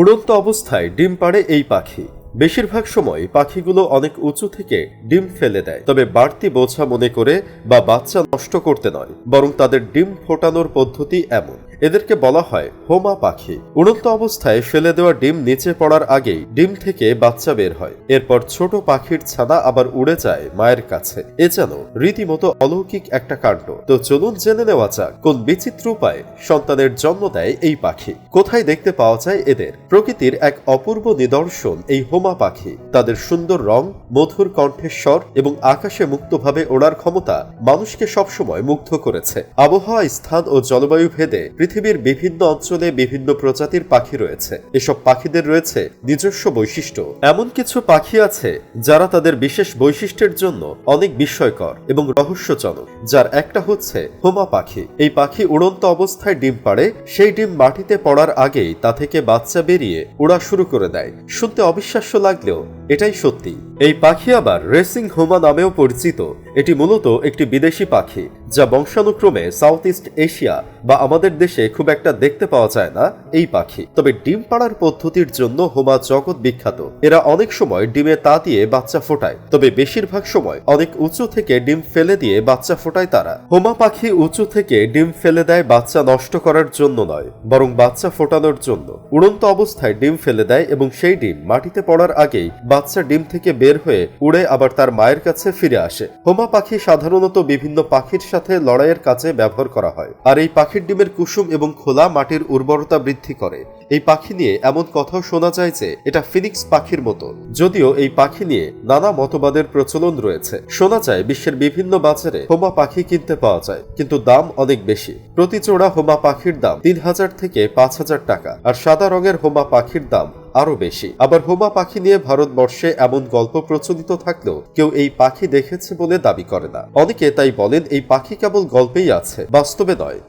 উড়ন্ত অবস্থায় ডিম পাড়ে এই পাখি। বেশিরভাগ সময় পাখিগুলো অনেক উঁচু থেকে ডিম ফেলে দেয়। তবে বাড়তি বোঝা মনে করে বা বাচ্চা নষ্ট করতে নয়, বরং তাদের ডিম ফোটানোর পদ্ধতি এমন। এদেরকে বলা হয় হোমা পাখি। উড়ন্ত অবস্থায় ফেলে দেওয়া ডিম নিচে পড়ার আগেই ডিম থেকে বাচ্চা বের হয়। এরপর ছোট পাখির ছানা আবার উড়ে যায় মায়ের কাছে। এ যেন রীতিমতো অলৌকিক একটা কাণ্ড। তো চলুন জেনে নেওয়া যাক, কোন বিচিত্র উপায়ে সন্তানের জন্ম দেয় এই পাখি? কোথায় দেখতে পাওয়া যায় এদের? প্রকৃতির এক অপূর্ব নিদর্শন এই হোমা পাখি। তাদের সুন্দর রং, মধুর কণ্ঠেশ্বর এবং আকাশে মুক্তভাবে ওড়ার ক্ষমতা মানুষকে সবসময় মুগ্ধ করেছে। আবহাওয়া, স্থান ও জলবায়ু ভেদে পৃথিবীর বিভিন্ন অঞ্চলে বিভিন্ন প্রজাতির পাখি রয়েছে। এসব পাখিদের রয়েছে নিজস্ব বৈশিষ্ট্য। এমন কিছু পাখি আছে যারা তাদের বিশেষ বৈশিষ্ট্যের জন্য অনেক বিস্ময়কর এবং রহস্যজনক, যার একটা হচ্ছে হোমা পাখি। এই পাখি উড়ন্ত অবস্থায় ডিম পাড়ে, সেই ডিম মাটিতে পড়ার আগেই তা থেকে বাচ্চা বেরিয়ে উড়া শুরু করে দেয়। শুনতে অবিশ্বাস্য লাগলেও এটাই সত্যি। এই পাখি আবার রেসিং হোমা নামেও পরিচিত। এটি মূলত একটি বিদেশি পাখি। যা বংশানুক্রমে সাউথ ইস্ট এশিয়া বা আমাদের দেশে খুব একটা দেখতে পাওয়া যায় না, এই পাখি। তবে ডিম পাড়ার পদ্ধতির জন্য হোমা জগৎ বিখ্যাত। এরা অনেক সময় ডিমে তা দিয়ে বাচ্চা ফোটায়, তবে বেশিরভাগ সময় অনেক উঁচু থেকে ডিম ফেলে দিয়ে বাচ্চা ফোটায় তারা। হোমা পাখি উঁচু থেকে ডিম ফেলে দেয় বাচ্চা নষ্ট করার জন্য নয়, বরং বাচ্চা ফোটানোর জন্য। উড়ন্ত অবস্থায় ডিম ফেলে দেয় এবং সেই ডিম মাটিতে পড়ার আগেই বাচ্চা ডিম থেকে বের হয়ে উড়ে আবার তার মায়ের কাছে ফিরে আসে। হোমা পাখি সাধারণত বিভিন্ন পাখির সাথে লড়াইয়ের কাজে ব্যবহার করা হয়। আর এই পাখির ডিমের কুসুম এবং খোলা মাটির উর্বরতা বৃদ্ধি করে। এই পাখি নিয়ে এমন কথাও শোনা যায় যে, এটা ফিনিক্স পাখির মতো। যদিও এই পাখি নিয়ে নানা মতবাদের প্রচলন রয়েছে। শোনা যায়, বিশ্বের বিভিন্ন বাজারে হোমা পাখি কিনতে পাওয়া যায়, কিন্তু দাম অনেক বেশি। প্রতি চোড়া হোমা পাখির দাম তিন হাজার থেকে পাঁচ হাজার টাকা। আর সাদা রঙের হোমা পাখির দাম আরও বেশি। আবার হোমা পাখি নিয়ে ভারতবর্ষে এমন গল্প প্রচলিত থাকলেও কেউ এই পাখি দেখেছে বলে দাবি করে না। অনেকে তাই বলেন, এই পাখি কেবল গল্পেই আছে, বাস্তবে নয়।